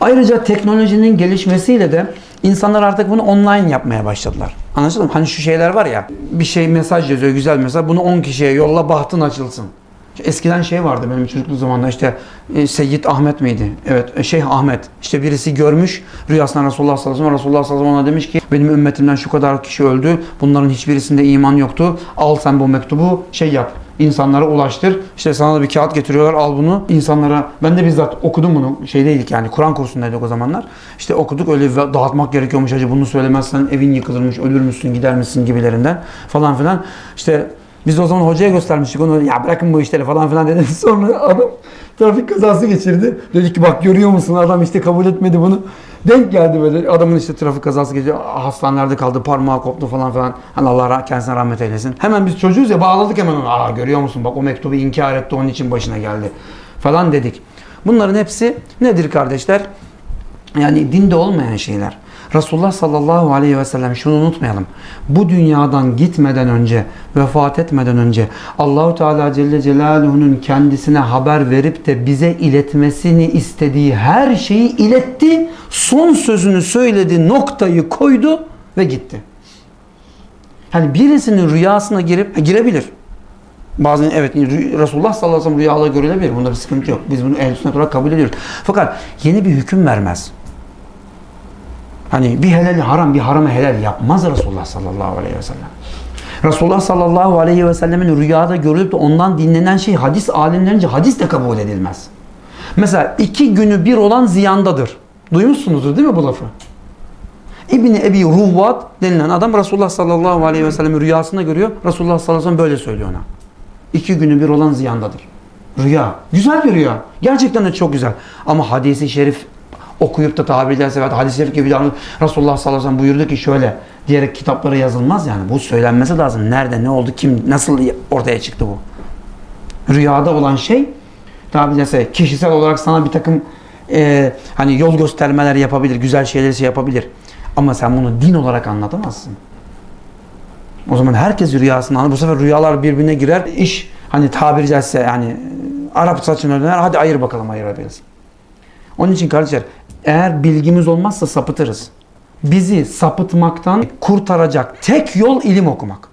Ayrıca teknolojinin gelişmesiyle de insanlar artık bunu online yapmaya başladılar. Anlaşıldı mı? Hani şu şeyler var ya bir şey mesaj yazıyor güzel mesaj bunu 10 kişiye yolla bahtın açılsın. Eskiden şey vardı benim çocukluk zamanında işte e, Seyyid Ahmet miydi? Evet e, Şeyh Ahmet. İşte birisi görmüş rüyasında Resulullah sallallahu aleyhi ve sellem. Resulullah sallallahu aleyhi ve sellem ona demiş ki benim ümmetimden şu kadar kişi öldü. Bunların hiçbirisinde iman yoktu. Al sen bu mektubu şey yap insanlara ulaştır. İşte sana da bir kağıt getiriyorlar al bunu insanlara. Ben de bizzat okudum bunu. Şey değildik yani Kur'an kursundaydık o zamanlar. İşte okuduk öyle dağıtmak gerekiyormuş hacı bunu söylemezsen evin yıkılırmış ölür müsün gider misin gibilerinden falan filan. İşte biz o zaman hocaya göstermiştik onu. Ya bırakın bu işleri falan filan dedim. Sonra adam trafik kazası geçirdi. Dedi ki bak görüyor musun adam işte kabul etmedi bunu. Denk geldi böyle adamın işte trafik kazası geçirdi. Hastanelerde kaldı parmağı koptu falan filan. Hani Allah kendisine rahmet eylesin. Hemen biz çocuğuz ya bağladık hemen onu. Aa görüyor musun bak o mektubu inkar etti onun için başına geldi falan dedik. Bunların hepsi nedir kardeşler? Yani dinde olmayan şeyler. Resulullah sallallahu aleyhi ve sellem şunu unutmayalım. Bu dünyadan gitmeden önce, vefat etmeden önce Allahu Teala Celle Celaluhu'nun kendisine haber verip de bize iletmesini istediği her şeyi iletti. Son sözünü söyledi, noktayı koydu ve gitti. Hani birisinin rüyasına girip girebilir. Bazen evet Resulullah sallallahu aleyhi ve sellem rüyaları görülebilir. Bunda bir sıkıntı yok. Biz bunu ehl olarak kabul ediyoruz. Fakat yeni bir hüküm vermez. Hani bir helali haram, bir haramı helal yapmaz Resulullah sallallahu aleyhi ve sellem. Resulullah sallallahu aleyhi ve sellemin rüyada görülüp de ondan dinlenen şey hadis alimlerince hadis de kabul edilmez. Mesela iki günü bir olan ziyandadır. Duymuşsunuzdur değil mi bu lafı? İbni Ebi Ruvvat denilen adam Resulullah sallallahu aleyhi ve sellem'i rüyasında görüyor. Resulullah sallallahu aleyhi ve sellem böyle söylüyor ona. İki günü bir olan ziyandadır. Rüya. Güzel bir rüya. Gerçekten de çok güzel. Ama hadisi şerif okuyup da tabiri ederse veya hadis-i şerif gibi Resulullah sallallahu aleyhi ve sellem buyurdu ki şöyle diyerek kitaplara yazılmaz yani. Bu söylenmesi lazım. Nerede, ne oldu, kim, nasıl ortaya çıktı bu? Rüyada olan şey tabiri caizse kişisel olarak sana bir takım e, hani yol göstermeler yapabilir, güzel şeyleri şey yapabilir. Ama sen bunu din olarak anlatamazsın. O zaman herkes rüyasını anlar. Bu sefer rüyalar birbirine girer. İş hani tabiri caizse yani Arap saçına döner. Hadi ayır bakalım ayırabiliriz. Onun için kardeşler eğer bilgimiz olmazsa sapıtırız. Bizi sapıtmaktan kurtaracak tek yol ilim okumak.